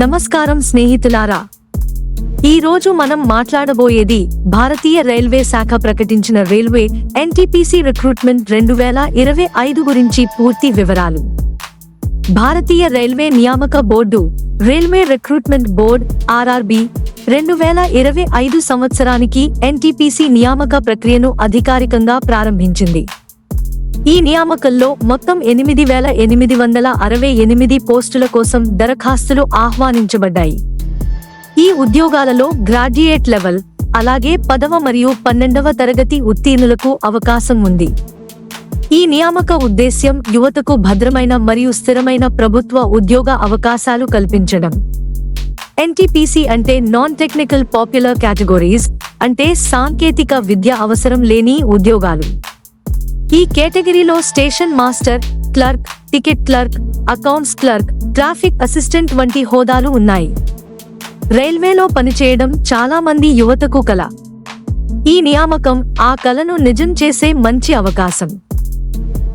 నమస్కారం స్నేహితులారా. ఈ రోజు మనం మాట్లాడబోయేది భారతీయ రైల్వే శాఖ ప్రకటించిన రైల్వే ఎన్టీపీసీ రిక్రూట్మెంట్ రెండు వేల ఇరవై ఐదు గురించి పూర్తి వివరాలు. భారతీయ రైల్వే నియామక board railway recruitment board RRB రెండు వేల ఇరవై ఐదు సంవత్సరానికి ఎన్టీపీసీ నియామక ప్రక్రియను అధికారికంగా ప్రారంభించింది. ఈ నియామకంలో మొత్తం ఎనిమిది వేల ఎనిమిది వందల అరవై ఎనిమిది పోస్టుల కోసం దరఖాస్తులు ఆహ్వానించబడ్డాయి. ఈ ఉద్యోగాలలో గ్రాడ్యుయేట్ లెవెల్ అలాగే పదవ మరియు పన్నెండవ తరగతి ఉత్తీర్ణులకు అవకాశం ఉంది. ఈ నియామక ఉద్దేశ్యం యువతకు భద్రమైన మరియు స్థిరమైన ప్రభుత్వ ఉద్యోగ అవకాశాలు కల్పించడం. ఎన్టీపీసీ అంటే నాన్ టెక్నికల్ పాపులర్ కేటగిరీస్ అంటే సాంకేతిక విద్య అవసరం లేని ఉద్యోగాలు. ఈ కేటగిరీలో station master clerk ticket clerk accounts clerk traffic assistant వంటి హోదాలు ఉన్నాయి. రైల్వేలో పనిచేయడం చాలా మంది యువతకు కల. ఈ నియామకం ఆ కలను నిజం చేసే మంచి అవకాశం.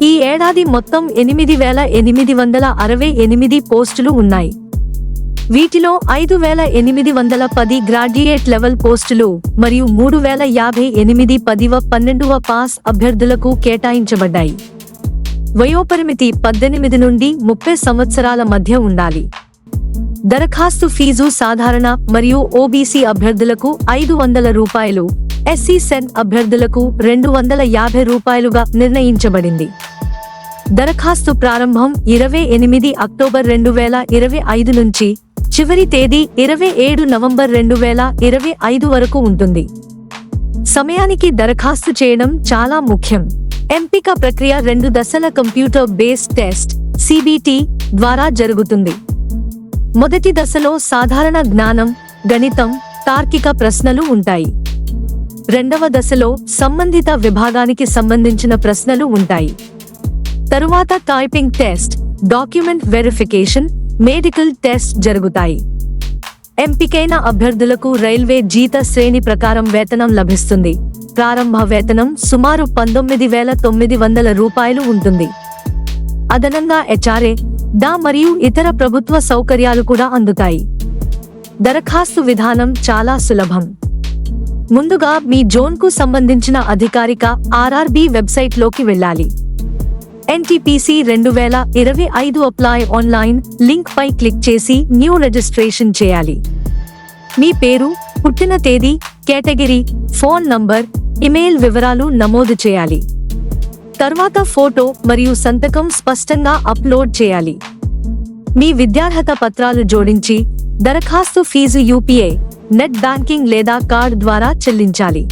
ఈ ఏడాది మొత్తం ఎనిమిది వేల ఎనిమిది వందల అరవై ఎనిమిది పోస్టులు ఉన్నాయి. వీటిలో ఐదు వేల ఎనిమిది వందల పది గ్రాడ్యుయేట్ లెవెల్ పోస్టులు మరియు మూడు వేల యాభై ఎనిమిది పదివ పన్నెండవ పాస్ అభ్యర్థులకు కేటాయించబడ్డాయి. వయోపరిమితి పద్దెనిమిది నుండి ముప్పై సంవత్సరాల మధ్య ఉండాలి. దరఖాస్తు ఫీజు సాధారణ మరియు ఓబీసీ అభ్యర్థులకు ఐదు వందల రూపాయలు ఎస్సీ సెన్ అభ్యర్థులకు రెండు వందల యాభై రూపాయలుగా నిర్ణయించబడింది. దరఖాస్తు ప్రారంభం ఇరవై ఎనిమిది అక్టోబర్ రెండు వేల ఇరవై ఐదు నుంచి చివరి తేదీ ఇరవై ఏడు నవంబర్ రెండు వేల ఇరవై ఐదు వరకు ఉంటుంది. సమయానికి దరఖాస్తు చేయడం చాలా ముఖ్యం. ఎంపిక ప్రక్రియ రెండు దశల కంప్యూటర్ బేస్డ్ టెస్ట్ సిబిటి ద్వారా జరుగుతుంది. మొదటి దశలో సాధారణ జ్ఞానం గణితం తార్కిక ప్రశ్నలు ఉంటాయి. రెండవ దశలో సంబంధిత విభాగానికి సంబంధించిన ప్రశ్నలు ఉంటాయి. తరువాత typing test document verification medical test జరుగుతాయి. ఎంపికైన అభ్యర్థులకు రైల్వే జీత శ్రేణి ప్రకారం వేతనం లభిస్తుంది. ప్రారంభ వేతనం సుమారు పంతొమ్మిది వేల తొమ్మిది వందల రూపాయలు ఉంటుంది. అదనంగా హెచ్ఆర్ఏ డా మరియు ఇతర ప్రభుత్వ సౌకర్యాలు కూడా అందుతాయి. దరఖాస్తు విధానం చాలా సులభం. ముందుగా మీ జోన్కు సంబంధించిన అధికారిక ఆర్ఆర్బి వెబ్సైట్లోకి వెళ్ళాలి. ఎన్టీపీసీ రెండు వేల ఇరవై ఐదు అప్లై ఆన్లైన్ లింక్ పై క్లిక్ చేసి న్యూ రిజిస్ట్రేషన్ చేయాలి. మీ పేరు పుట్టిన తేదీ కేటగిరీ ఫోన్ నంబర్ ఇమెయిల్ వివరాలు నమోదు చేయాలి. తర్వాత ఫోటో మరియు సంతకం స్పష్టంగా అప్లోడ్ చేయాలి. మీ విద్యార్హత పత్రాలు జోడించి దరఖాస్తు ఫీజు యూపీఐ నెట్ బ్యాంకింగ్ లేదా కార్డ్ ద్వారా చెల్లించాలి.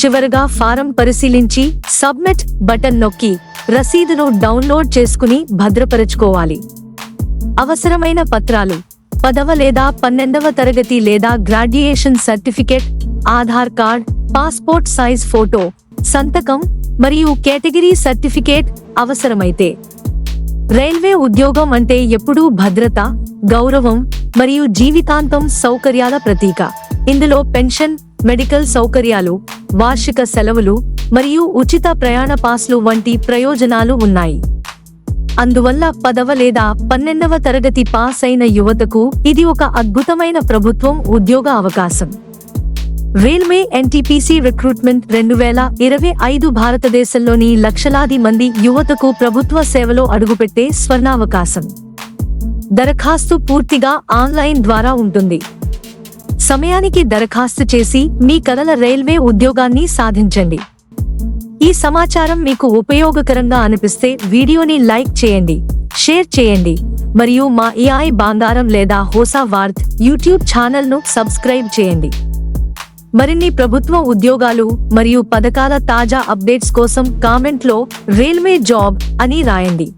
చివరగా ఫారం పరిశీలించి సబ్మిట్ బటన్ నొక్కి రసీదును డౌన్లోడ్ చేసుకుని భద్రపరచుకోవాలి. అవసరమైన పత్రాలు పదవ లేదా పన్నెండవ తరగతి లేదా graduation certificate Aadhaar card passport size photo సంతకం మరియు కేటగిరీ సర్టిఫికేట్ అవసరమైతే. రైల్వే ఉద్యోగం అంటే ఎప్పుడూ భద్రత గౌరవం మరియు జీవితాంతం సౌకర్యాల ప్రతీక. ఇందులో పెన్షన్ మెడికల్ సౌకర్యాలు వార్షిక సెలవులు మరియు ఉచిత ప్రయాణ పాస్లు వంటి ప్రయోజనాలు ఉన్నాయి. అందువల్ల పదవ లేదా పన్నెండవ తరగతి పాస్ అయిన యువతకు ఇది ఒక అద్భుతమైన ప్రభుత్వం ఉద్యోగ అవకాశం. రైల్వే ఎన్టీపీసీ రిక్రూట్మెంట్ రెండు వేల ఇరవై ఐదు భారతదేశంలోని లక్షలాది మంది యువతకు ప్రభుత్వ సేవలో అడుగుపెట్టే స్వర్ణావకాశం. దరఖాస్తు పూర్తిగా ఆన్లైన్ ద్వారా ఉంటుంది. సమయానికి దరఖాస్తు చేసి మీ కలల రైల్వే ఉద్యోగాన్ని సాధించండి. ఈ సమాచారం మీకు ఉపయోగకరంగా అనిపిస్తే వీడియోని లైక్ చేయండి షేర్ చేయండి. మరియు మా ఏఐ బాంగారం లేదా హోసా వార్త్ యూట్యూబ్ ఛానల్ను సబ్స్క్రైబ్ చేయండి. మరిన్ని ప్రభుత్వ ఉద్యోగాలు మరియు పథకాల తాజా అప్డేట్స్ కోసం కామెంట్లో రైల్వే జాబ్ అని రాయండి.